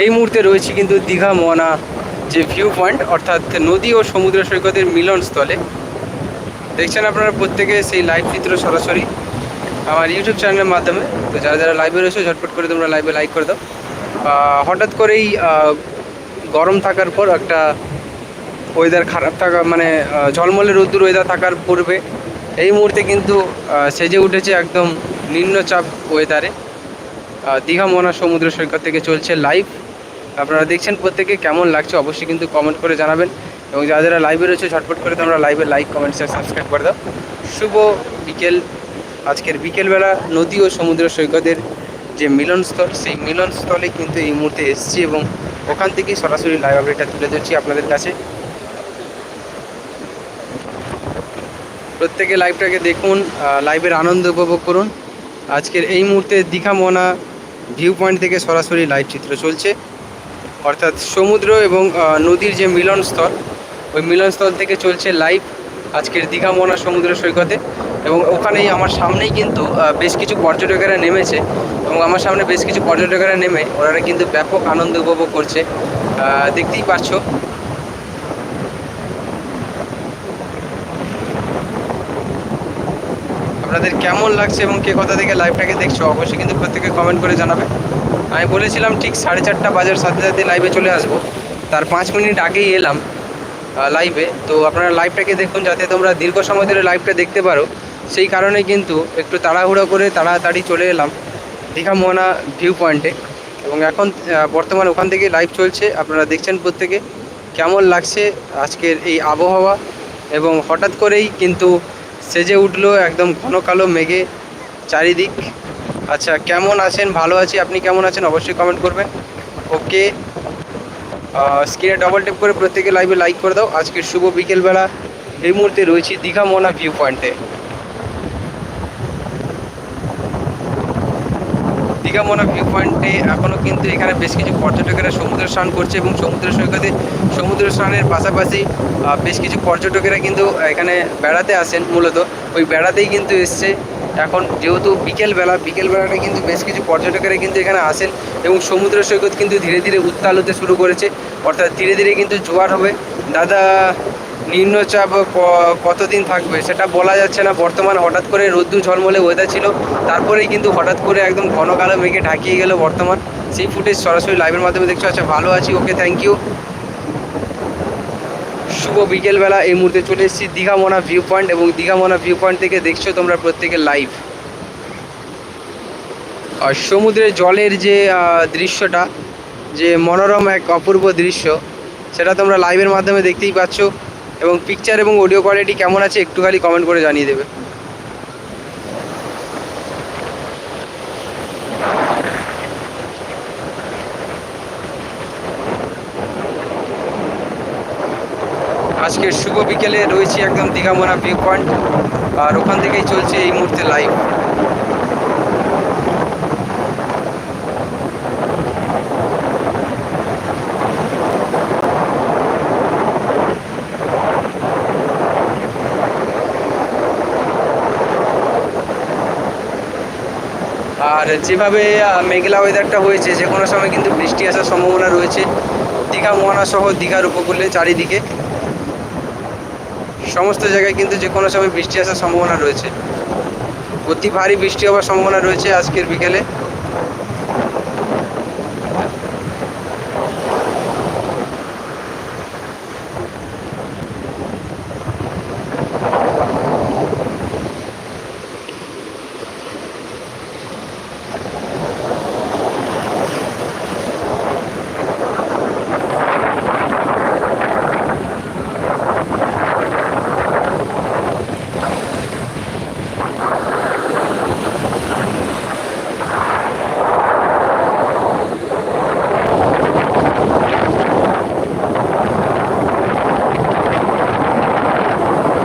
এই মুহূর্তে রয়েছে কিন্তু দীঘা মোহনা যে ভিউ পয়েন্ট অর্থাৎ নদী ও সমুদ্র সৈকতের মিলনস্থলে। দেখছেন আপনারা প্রত্যেকে সেই লাইভ চিত্র সরাসরি আমার ইউটিউব চ্যানেলের মাধ্যমে। তো যারা যারা লাইভে রয়েছে, ঝটপট করে তোমরা লাইভে লাইক করে দাও। হঠাৎ করেই গরম থাকার পর একটা ওয়েদার খারাপ থাকা মানে ঝলমলে রোদ্দুর ওয়েদার থাকার পূর্বে এই মুহূর্তে কিন্তু সেজে উঠেছে একদম নিম্নচাপ ওয়েদারে দীঘা মোহনা সমুদ্র সৈকত থেকে চলছে লাইভ আপনারা দেখছেন প্রত্যেকে কেমন লাগছে অবশ্যই কিন্তু কমেন্ট করে জানাবেন। এবং যারা লাইভে রয়েছে, ঝটপট করে তোমরা লাইভে লাইক কমেন্ট শেয়ার সাবস্ক্রাইব করে দাও। শুভ বিকেল। আজকের বিকেলবেলা নদী ও সমুদ্র সৈকতের যে মিলনস্থল, সেই মিলনস্থলে কিন্তু এই মুহূর্তে এসেছি এবং ওখান থেকেই সরাসরি লাইভ আপডেটটা তুলে ধরছি আপনাদের কাছে। প্রত্যেকে লাইভটাকে দেখুন লাইভের আনন্দ উপভোগ করুন। আজকের এই মুহূর্তে দীঘা মোহনা ভিউ পয়েন্ট থেকে সরাসরি লাইভ চিত্র চলছে। অর্থাৎ সমুদ্র এবং নদীর যে মিলনস্থল, ওই মিলনস্থল থেকে চলছে লাইভ আজকের দীঘা মোনা সমুদ্র সৈকতে। এবং ওখানেই আমার সামনেই কিন্তু বেশ কিছু পর্যটকেরা নেমেছে। এবং আমার সামনে বেশ কিছু পর্যটকেরা নেমে, ওনারা কিন্তু ব্যাপক আনন্দ উপভোগ করছে। দেখতেই পাচ্ছ আপনাদের কেমন লাগছে এবং কে কোথা থেকে লাইভটাকে দেখছ, অবশ্যই কিন্তু প্রত্যেকে কমেন্ট করে জানাবে। আমি বলেছিলাম ঠিক সাড়ে চারটা বাজার সাথে সাথে লাইভে চলে আসব। তার পাঁচ মিনিট আগেই এলাম লাইভে তো আপনারা লাইভটাকে দেখুন যাতে তোমরা দীর্ঘ সময় ধরে লাইভটা দেখতে পারো। সেই কারণে কিন্তু একটু তাড়াহুড়ো করে তাড়াতাড়ি চলে এলাম দীঘা মোহনা ভিউ পয়েন্টে এবং এখন বর্তমান ওখান থেকে লাইভ চলছে, আপনারা দেখছেন প্রত্যেকে। কেমন লাগছে আজকের এই আবহাওয়া? এবং হঠাৎ করেই কিন্তু সেজে উঠল একদম ঘন কালো মেঘে চারিদিক। আচ্ছা কেমন আছেন? ভালো আছি। আপনি কেমন আছেন? অবশ্যই কমেন্ট করবেন। ওকে স্ক্রিনে ডবল টেপ করে প্রত্যেকে লাইভে লাইক করে দাও। আজকের শুভ বিকেলবেলা। এই মুহূর্তে রয়েছি দীঘা মোনা ভিউ পয়েন্টে দীঘা মোনা ভিউ পয়েন্টে এখনও কিন্তু এখানে বেশ কিছু পর্যটকেরা সমুদ্র স্নান করছে এবং সমুদ্র সৈকতে সমুদ্র স্নানের পাশাপাশি বেশ কিছু পর্যটকেরা কিন্তু এখানে বেড়াতে আসেন মূলত। ওই বেড়াতেই কিন্তু এসছে। এখন যেহেতু বিকেলবেলা, বিকেলবেলাটা কিন্তু বেশ কিছু পর্যটকেরা কিন্তু এখানে আসেন এবং সমুদ্র সৈকত কিন্তু ধীরে ধীরে উত্তাল হতে শুরু করেছে। অর্থাৎ ধীরে ধীরে কিন্তু জোয়ার হবে। দাদা নিম্নচাপ কতদিন থাকবে সেটা বলা যাচ্ছে না। বর্তমান হঠাৎ করে রোদ্দু ঝলমলে ওয়েদার ছিল। তারপরেই কিন্তু হঠাৎ করে একদম ঘন কালো মেঘে ঢাকিয়ে গেল বর্তমান। সেই ফুটেজ সরাসরি লাইভের মাধ্যমে দেখছ। আচ্ছা ভালো আছি। ওকে থ্যাংক ইউ শুভ বিকেলবেলা। এই মুহূর্তে চলে এসেছি দীঘা মোনা ভিউ পয়েন্ট এবং দীঘা মোনা ভিউ পয়েন্ট থেকে দেখছ তোমরা প্রত্যেকে লাইভ আর সমুদ্রের জলের যে দৃশ্যটা, যে মনোরম এক অপূর্ব দৃশ্য, সেটা তোমরা লাইভের মাধ্যমে দেখতেই পাচ্ছ। এবং পিকচার এবং অডিও কোয়ালিটি কেমন আছে একটু খালি কমেন্ট করে জানিয়ে দেবে। আজকের শুভ বিকেলে রয়েছি একদম দীঘামোনা ভিউ পয়েন্ট আর ওখান থেকেই চলছে এই মুহূর্তে লাইভ আর যেভাবে মেঘলা ওয়েদারটা হয়েছে যে কোনো সময় কিন্তু বৃষ্টি আসার সম্ভাবনা রয়েছে। দীঘা মোহনা সহ দীঘার উপকূলে চারিদিকে। সমস্ত জায়গায় কিন্তু যে কোনো সময় বৃষ্টি আসার সম্ভাবনা রয়েছে। অতি ভারী বৃষ্টি হওয়ার সম্ভাবনা রয়েছে আজকের বিকেলে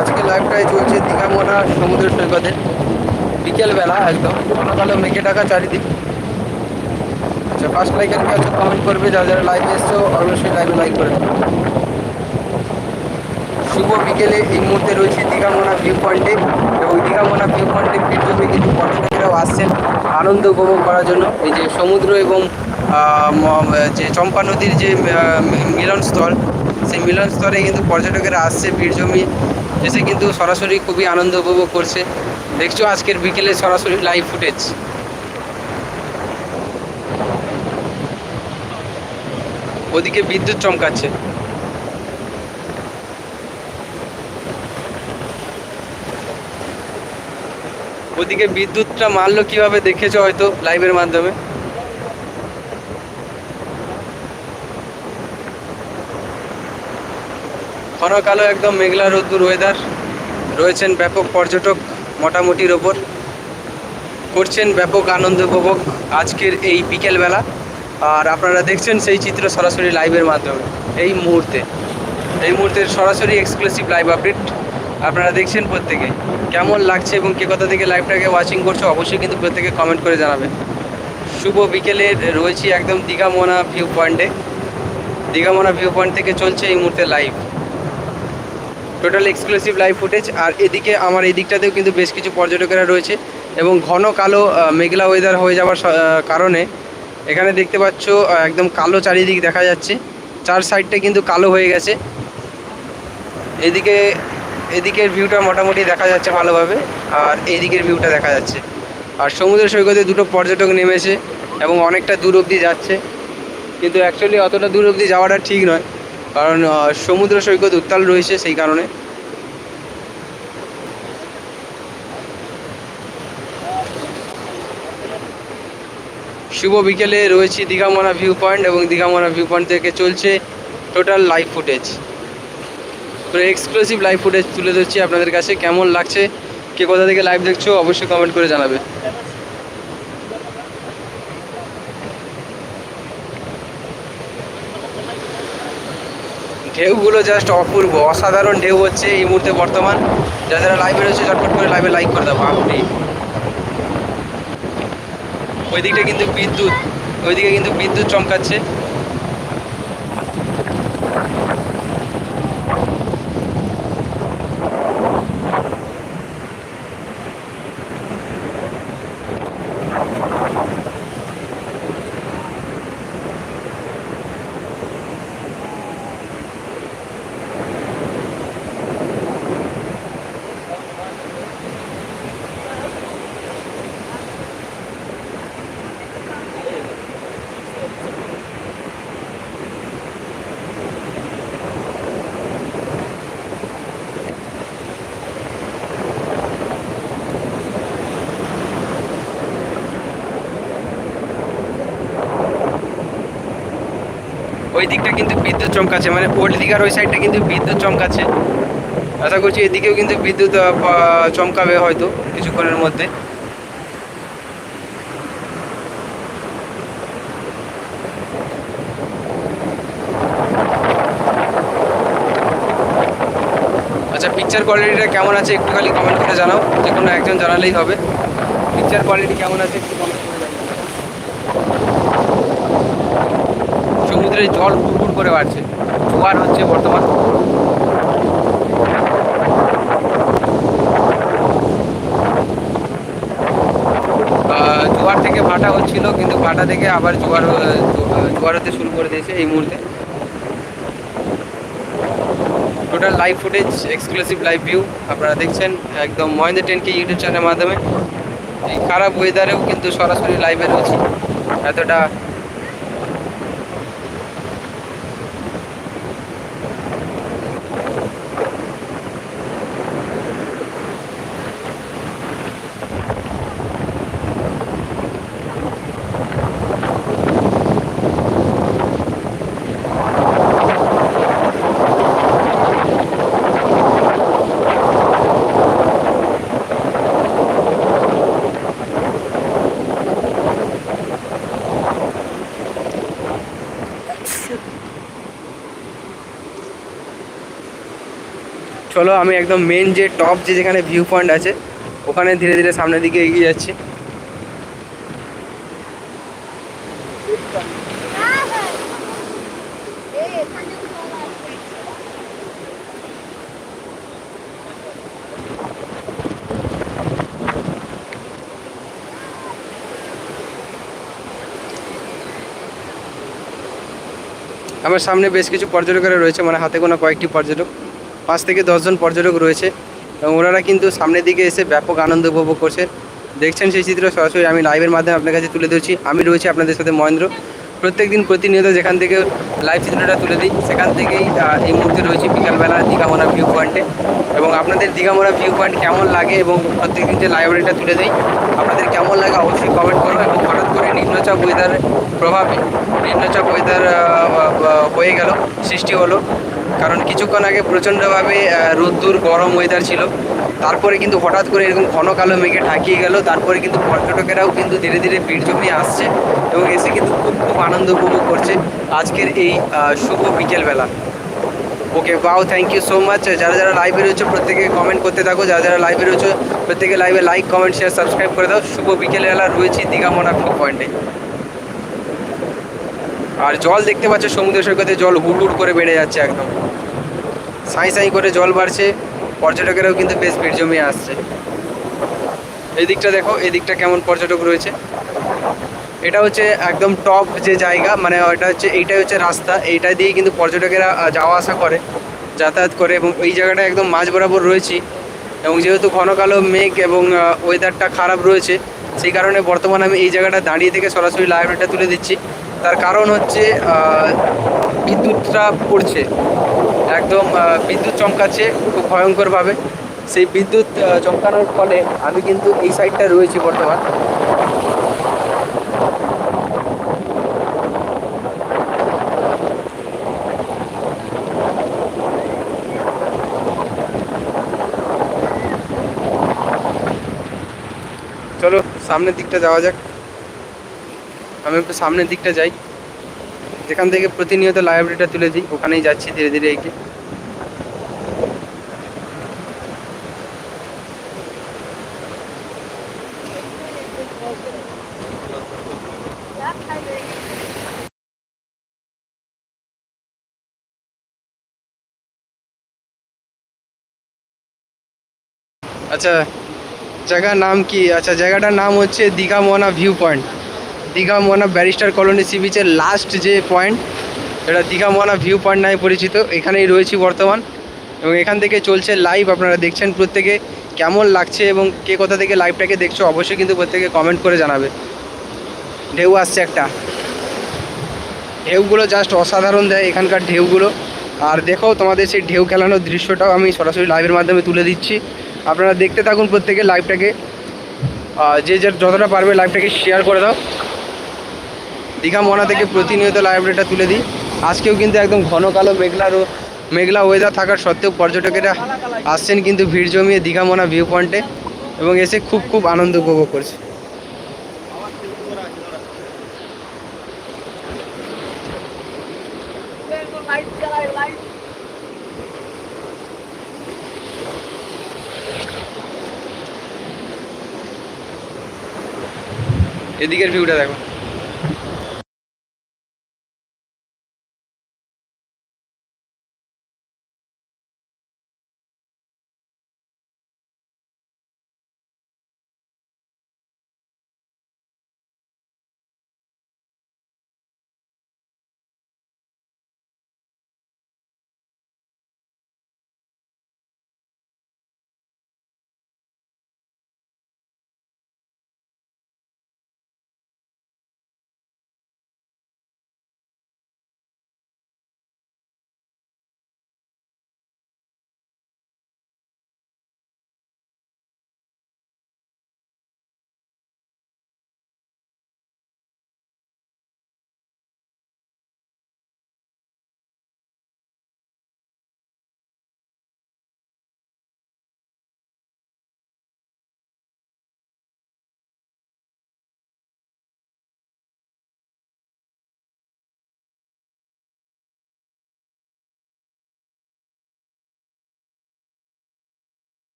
আজকে লাইভটাই চলছে দীঘা মোনা সমুদ্র সৈকতে বিকেলবেলা একদম কালো মেঘে ডাকা চারিদিক। আচ্ছা ফার্স্ট লাইকের কাছে কমেন্ট করবে, যারা যারা লাইভে এসছো, অবশ্যই লাইভে লাইক করে শুভ বিকেলে এই মুহূর্তে রয়েছে দীঘা মোনা ভিউ পয়েন্টে এবং দীঘা মোনা ভিউ পয়েন্টে ভিড় জমে কিন্তু পর্যটকেরাও আসছেন, আনন্দ উপভোগ করার জন্য। এই যে সমুদ্র এবং যে চম্পা নদীর যে মিলনস্থল সেই মিলনস্থলে কিন্তু পর্যটকেরা আসছে ভিড় জমিয়ে। এসে কিন্তু সরাসরি খুবই আনন্দ উপভোগ করছে। দেখছ আজকের বিকেলে সরাসরি লাইভ ফুটেজ ওদিকে বিদ্যুৎ চমকাচ্ছে। ওদিকে বিদ্যুৎটা মারলো কীভাবে দেখেছ হয়তো লাইভের মাধ্যমে? কালো একদম মেঘলা রোদ্দুর ওয়েদার রয়েছেন ব্যাপক পর্যটক মোটামুটির ওপর। করছেন ব্যাপক আনন্দ উপভোগ আজকের এই বিকেলবেলা। আর আপনারা দেখছেন সেই চিত্র সরাসরি লাইভের মাধ্যমে, এই মুহূর্তে। এই মুহূর্তের সরাসরি এক্সক্লুসিভ লাইভ আপডেট আপনারা দেখছেন প্রত্যেকে কেমন লাগছে এবং কে কোথা থেকে লাইভটাকে ওয়াচিং করছ অবশ্যই কিন্তু প্রত্যেকে কমেন্ট করে জানাবেন। শুভ বিকেলে রয়েছি একদম দীঘামোনা ভিউ পয়েন্টে দীঘামোনা ভিউ পয়েন্ট থেকে চলছে এই মুহূর্তে live total exclusive live footage আর এদিকে আমার এই দিকটাতেও কিন্তু বেশ কিছু পর্যটকেরা রয়েছে এবং ঘন কালো মেঘলা ওয়েদার হয়ে যাওয়ার কারণে এখানে দেখতে পাচ্ছ একদম কালো চারিদিক দেখা যাচ্ছে। চার সাইডটা কিন্তু কালো হয়ে গেছে। এদিকে, এদিকের ভিউটা মোটামুটি দেখা যাচ্ছে ভালোভাবে, আর এইদিকের ভিউটা দেখা যাচ্ছে। আর সমুদ্র সৈকতে দুটো পর্যটক নেমেছে এবং অনেকটা দূর অবধি যাচ্ছে। কিন্তু অ্যাকচুয়ালি অতটা দূর অবধি যাওয়াটা ঠিক নয়। কারণ সমুদ্র সৈকত উত্তাল রয়েছে সেই কারণে। শুভ বিকেলে রয়েছি দীঘামোনা ভিউ পয়েন্ট এবং দীঘামোনা ভিউ পয়েন্ট থেকে চলছে টোটাল লাইভ ফুটেজ তো এক্সক্লুসিভ লাইভ ফুটেজ তুলে ধরছি আপনাদের কাছে, কেমন লাগছে, কে কোথা থেকে লাইভ দেখছ অবশ্যই কমেন্ট করে জানাবে। ঢেউগুলো জাস্ট অপূর্ব, অসাধারণ ঢেউ হচ্ছে এই মুহূর্তে বর্তমান। যারা লাইভে রয়েছে চটপট করে লাইভে লাইক করে দেবো আপনি ওই দিকটা কিন্তু বিদ্যুৎ ওইদিকে কিন্তু বিদ্যুৎ চমকাচ্ছে। ওই দিকটা কিন্তু বিদ্যুৎ চমকাচ্ছে মানে ওল্ড দিঘার ওই সাইডটা কিন্তু বিদ্যুৎ চমকাচ্ছে। আশা করছি এদিকেও কিন্তু বিদ্যুৎ চমকাবে হয়তো কিছুক্ষণের মধ্যে। আচ্ছা পিকচার কোয়ালিটিটা কেমন আছে একটু খালি কমেন্ট করে জানাও। যে কোনো একজন জানালেই হবে। পিকচার কোয়ালিটি কেমন আছে একটু কমেন্ট করে জানাও সমুদ্রের জল পুকুর করে বাড়ছে। জোয়ার হচ্ছে বর্তমান। জোয়ার থেকে ভাটা হচ্ছিল, কিন্তু ভাটা থেকে আবার জোয়ার জোয়ার হতে শুরু করে দিয়েছে এই মুহূর্তে। Total live footage exclusive live view আপনারা দেখছেন একদম মহেন্দ্র টেনকে ইউটিউব চ্যানেলের মাধ্যমে। এই খারাপ ওয়েদারেও কিন্তু সরাসরি লাইভে রয়েছি। এতটা চলো, আমি একদম মেন যে টপ যে যেখানে ভিউ পয়েন্ট আছে, ওখানে ধীরে ধীরে সামনের দিকে এগিয়ে যাচ্ছি। আমার সামনে বেশ কিছু পর্যটকেরা রয়েছে মানে হাতে গোনা কয়েকটি পর্যটক। পাঁচ থেকে দশজন পর্যটক রয়েছে এবং ওনারা কিন্তু সামনের দিকে এসে ব্যাপক আনন্দ উপভোগ করছে। দেখছেন সেই চিত্র, সরাসরি আমি লাইভের মাধ্যমে আপনার কাছে তুলে ধরছি। আমি রয়েছি আপনাদের সাথে মহেন্দ্র। প্রত্যেক দিন প্রতিনিয়ত যেখান থেকে লাইভ চিত্রটা তুলে দিই, সেখান থেকেই এই মুহূর্তে রয়েছি বিকালবেলা দীঘামোনা ভিউ পয়েন্টে এবং আপনাদের দীঘামোনা ভিউ পয়েন্ট কেমন লাগে এবং প্রত্যেক দিন যে লাইব্রেরিটা তুলে দিই, আপনাদের কেমন লাগে অবশ্যই কমেন্ট করো এবং হঠাৎ করে নিম্নচাপ ওয়েদারের প্রভাবে, নিম্নচাপ ওয়েদার হয়ে গেল, সৃষ্টি হলো। কারণ কিছুক্ষণ আগে প্রচণ্ডভাবে রোদ্দুর, গরম ওয়েদার ছিল। তারপরে কিন্তু হঠাৎ করে এরকম ঘন কালো মেঘে ঢাকিয়ে গেল। তারপরে কিন্তু পর্যটকেরাও কিন্তু ধীরে ধীরে ভিড় জমিয়ে আসছে এবং এসে কিন্তু খুব খুব আনন্দ উপভোগ করছে আজকের এই শুভ বিকেলবেলা। ওকে বাউ থ্যাংক ইউ সো মাচ যারা যারা লাইভে রয়েছে, প্রত্যেকে কমেন্ট করতে থাকো। যারা যারা লাইভে রয়েছে, প্রত্যেকে লাইভে লাইক কমেন্ট শেয়ার সাবস্ক্রাইব করে দাও। শুভ বিকেলবেলা রয়েছি দীঘামোনা ভিউ পয়েন্টে আর জল দেখতে পাচ্ছ, সমুদ্র সৈকতে জল হুড় হুড় করে বেড়ে যাচ্ছে একদম। সাঁই সাঁই করে জল বাড়ছে, পর্যটকেরাও কিন্তু বেশ ভিড় জমিয়ে আসছে। এই দিকটা দেখো, এই দিকটা কেমন পর্যটক রয়েছে। এটা হচ্ছে একদম টপ যে জায়গা মানে ওটা হচ্ছে, এইটাই হচ্ছে রাস্তা। এইটা দিয়ে কিন্তু পর্যটকেরা যাওয়া আসা করে, যাতায়াত করে এবং এই জায়গাটা একদম মাঝ বরাবর রয়েছি। এবং যেহেতু ঘন কালো মেঘ এবং ওয়েদারটা খারাপ রয়েছে, সেই কারণে বর্তমানে আমি এই জায়গাটা দাঁড়িয়ে থেকে সরাসরি লাইব্রেরিটা তুলে দিচ্ছি। তার কারণ হচ্ছে বিদ্যুৎটা পড়ছে। একদম বিদ্যুৎ চমকাচ্ছে খুব ভয়ঙ্করভাবে। সেই বিদ্যুৎ চমকানোর ফলে আমি কিন্তু এই সাইডটা রয়েছি বর্তমান। চলো, সামনের দিকটা যাওয়া যাক। আমি একটু সামনের দিকটা যাই। যেখান থেকে প্রতিনিয়ত লাইব্রেরিটা তুলে দিই, ওখানেই যাচ্ছি ধীরে ধীরে এগিয়ে। আচ্ছা জায়গার নাম কি? আচ্ছা জায়গাটার নাম হচ্ছে Digha Mohana view point Digha Mohana barrister colony sea বিচের লাস্ট যে পয়েন্ট এটা দীঘা মোহনা ভিউ পয়েন্ট নামে পরিচিত। এখানেই রয়েছি বর্তমান। এবং এখান থেকে চলছে লাইভ আপনারা দেখছেন প্রত্যেকে কেমন লাগছে এবং কে কোথা থেকে লাইভটাকে দেখছ, অবশ্যই কিন্তু প্রত্যেকে কমেন্ট করে জানাবে। ঢেউ আসছে একটা। ঢেউগুলো জাস্ট অসাধারণ দেয় এখানকার ঢেউগুলো। আর দেখো তোমাদের সেই ঢেউ খেলানোর দৃশ্যটাও আমি সরাসরি লাইভের মাধ্যমে তুলে দিচ্ছি। আপনারা দেখতে থাকুন প্রত্যেকে লাইভটাকে। যে যার যতটা পারবে লাইভটাকে শেয়ার করে দাও। দীঘা মনা থেকে প্রতিনিয়ত লাইব্রেরিটা তুলে দিই। আজকেও কিন্তু একদম ঘন কালো মেঘলারও মেঘলা ওয়েদার থাকার সত্ত্বেও পর্যটকেরা আসছেন কিন্তু ভিড় জমিয়ে দীঘা মনা ভিউ পয়েন্টে এবং এসে খুব খুব আনন্দ উপভোগ করছে। এদিকের ভিউটা দেখো।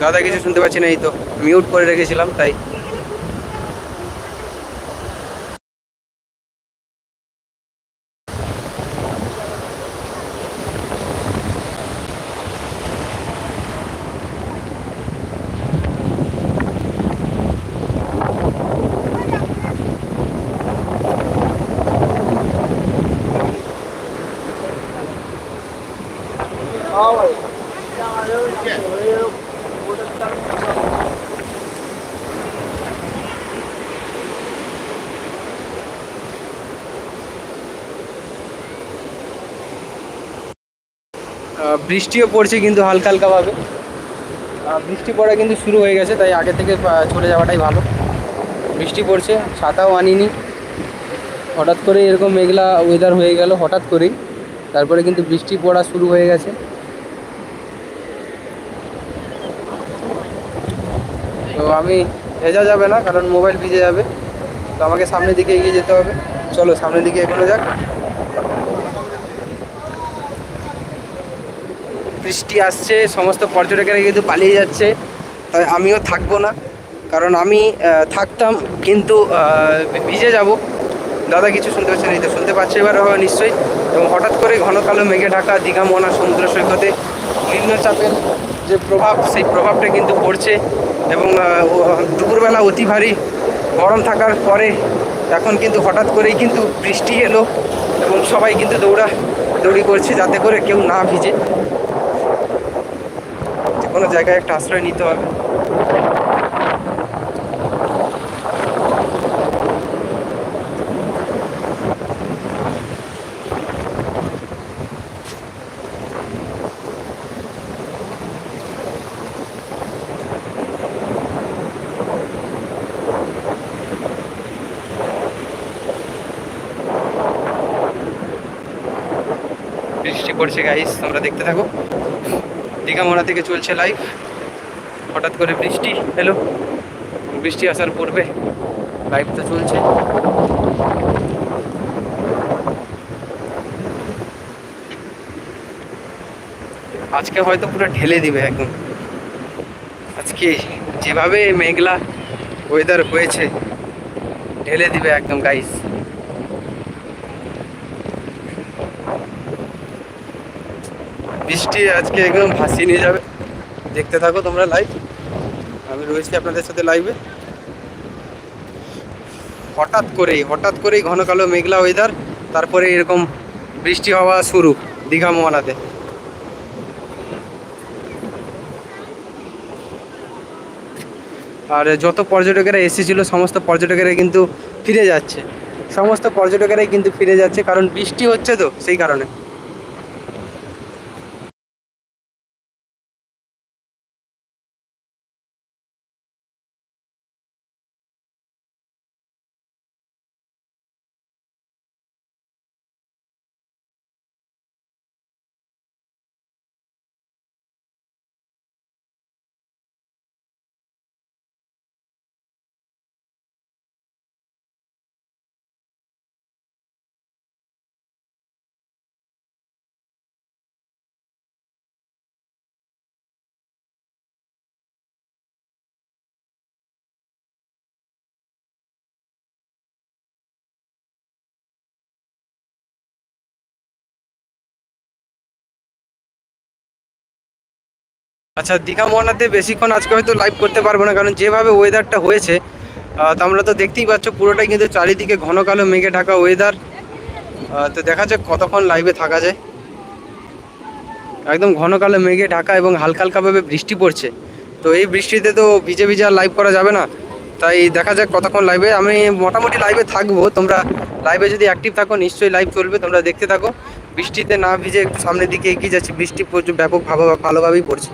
দাদা কিছু শুনতে পাচ্ছি না এই তো। মিউট করে রেখেছিলাম তাই। বৃষ্টিও পড়ছে কিন্তু হালকা হালকাভাবে বৃষ্টি পড়া কিন্তু শুরু হয়ে গেছে, তাই আগে থেকে চলে যাওয়াটাই ভালো। বৃষ্টি পড়ছে, ছাতাও আনিনি। হঠাৎ করে এরকম মেঘলা ওয়েদার হয়ে গেল, হঠাৎ করেই। তারপরে কিন্তু বৃষ্টি পড়া শুরু হয়ে গেছে। তো আমি ভেজা যাবে না, কারণ মোবাইল ভিজে যাবে। তো আমাকে সামনের দিকে এগিয়ে যেতে হবে। চলো, সামনের দিকে এগোনো যাক। বৃষ্টি আসছে, সমস্ত পর্যটকেরা কিন্তু পালিয়ে যাচ্ছে। আমিও থাকব না, কারণ আমি থাকতাম কিন্তু ভিজে যাব। দাদা কিছু শুনতে পাচ্ছেন এই তো শুনতে পাচ্ছে এবার হবে নিশ্চয়ই। এবং হঠাৎ করে ঘন কালো মেঘে ঢাকা, দীঘা, মোনা, সমুদ্র সৈকতে নিম্নচাপের যে প্রভাব, সেই প্রভাবটা কিন্তু পড়ছে। এবং দুপুরবেলা অতি ভারী গরম থাকার পরে এখন কিন্তু হঠাৎ করেই কিন্তু বৃষ্টি এলো। এবং সবাই কিন্তু দৌড়া দৌড়ি করছে যাতে করে কেউ না ভিজে। কোনো জায়গায় একটা আশ্রয় নিতে হবে। বৃষ্টি পড়ছে গাইস তোমরা দেখতে থাকো। দীঘা মোড়া থেকে চলছে লাইভ হঠাৎ করে বৃষ্টি এলো বৃষ্টি আসার পূর্বে লাইভ তো চলছে। আজকে হয়তো পুরো ঢেলে দিবে একদম। আজকে যেভাবে মেঘলা ওয়েদার হয়েছে, ঢেলে দিবে একদম গাইস বৃষ্টি আজকে একদম ভাসিয়ে নিয়ে যাবে। দেখতে থাকো তোমরা লাইভ আমি রয়েছি আপনাদের সাথে লাইভে হঠাৎ করেই হঠাৎ করেই ঘন কালো মেঘলা ওয়েদার তারপরে এরকম বৃষ্টি হওয়া শুরু দীঘা মোহনাতে। আর যত পর্যটকেরা এসেছিল, সমস্ত পর্যটকেরা কিন্তু ফিরে যাচ্ছে। সমস্ত পর্যটকেরাই কিন্তু ফিরে যাচ্ছে, কারণ বৃষ্টি হচ্ছে তো, সেই কারণে। আচ্ছা দীঘা মোহনাতে বেশিক্ষণ আজকে হয়তো লাইভ করতে পারব না কারণ যেভাবে ওয়েদারটা হয়েছে আহ, তো দেখতেই পাচ্ছ পুরোটাই কিন্তু চারিদিকে ঘন কালো মেঘে ঢাকা ওয়েদার তো দেখা যাক কতক্ষণ লাইভে থাকা যায়। একদম ঘন কালো মেঘে ঢাকা এবং হালকা হালকাভাবে বৃষ্টি পড়ছে। তো এই বৃষ্টিতে তো ভিজে ভিজে আর লাইভ করা যাবে না। তাই দেখা যাক কতক্ষণ লাইভে আমি মোটামুটি লাইভে থাকব তোমরা লাইভে যদি অ্যাক্টিভ থাকো নিশ্চয়ই লাইভ চলবে তোমরা দেখতে থাকো। বৃষ্টিতে না ভিজে সামনের দিকে এগিয়ে যাচ্ছি বৃষ্টি ব্যাপক ভালো ভালোভাবেই পড়ছে।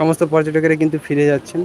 সমস্ত পর্যটকেরা কিন্তু ফিরে যাচ্ছেন।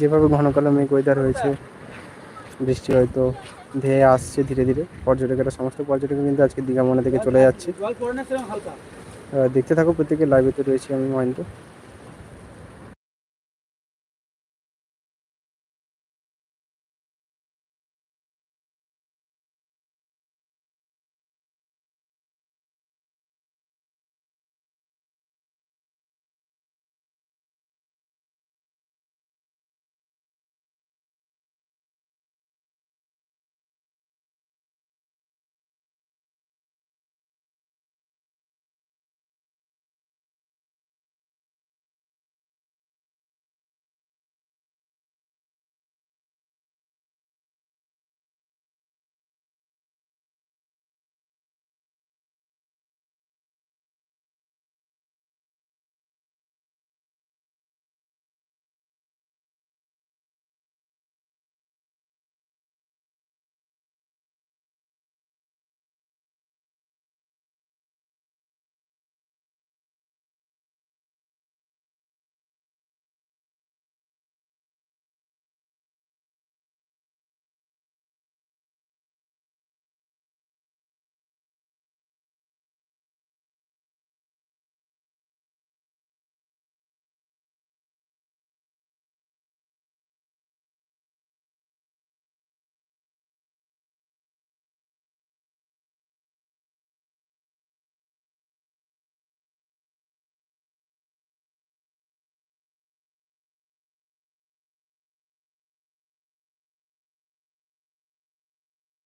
যেভাবে ঘন কালো মেঘ ওয়েদার হয়েছে, বৃষ্টি হয়তো ধেয়ে আসছে ধীরে ধীরে, পর্যটকেরা, সমস্ত পর্যটক কিন্তু আজকে দীঘা মনে থেকে চলে যাচ্ছে। দেখতে থাকো, প্রত্যেকে লাইভেতে রয়েছি আমি মাইন্ড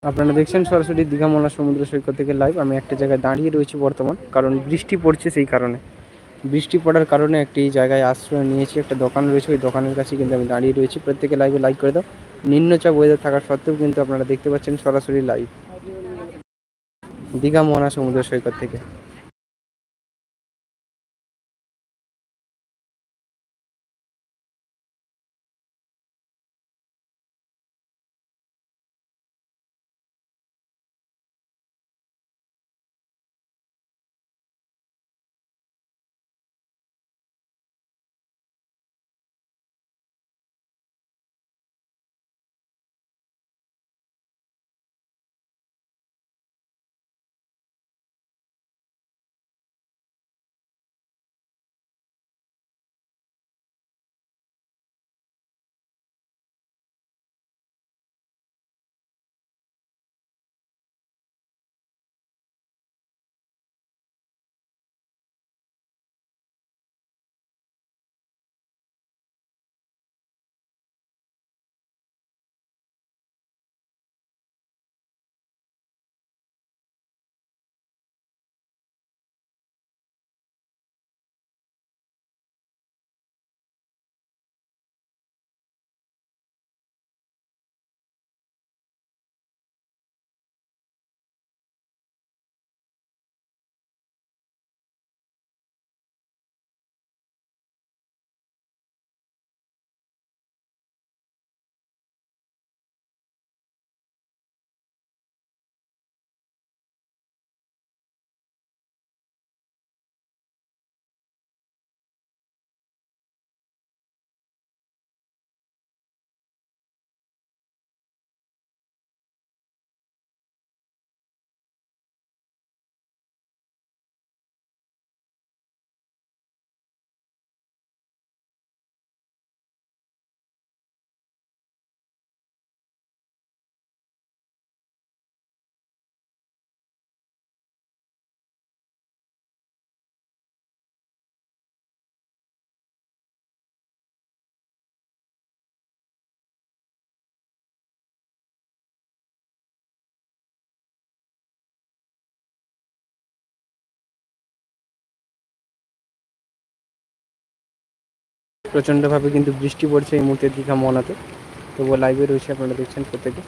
আপনারা দেখছেন সরাসরি দীঘা মোলা সমুদ্র সৈকত থেকে লাইভ আমি একটা জায়গায় দাঁড়িয়ে রয়েছি বর্তমান, কারণ বৃষ্টি পড়ছে সেই কারণে। বৃষ্টি পড়ার কারণে একটি জায়গায় আশ্রয় নিয়েছি, একটা দোকান রয়েছে, ওই দোকানের কাছে কিন্তু আমি দাঁড়িয়ে রয়েছি। প্রত্যেকে লাইভে লাইক করে দাও। নিম্নচাপ ওয়েদার থাকার সত্ত্বেও কিন্তু আপনারা দেখতে পাচ্ছেন সরাসরি লাইভ দীঘা মোহনা সমুদ্র সৈকত থেকে। প্রচণ্ডভাবে কিন্তু বৃষ্টি পড়ছে এই মুহূর্তে দীঘা মনাতে তবুও লাইভে রয়েছে আপনারা দেখছেন প্রত্যেকে।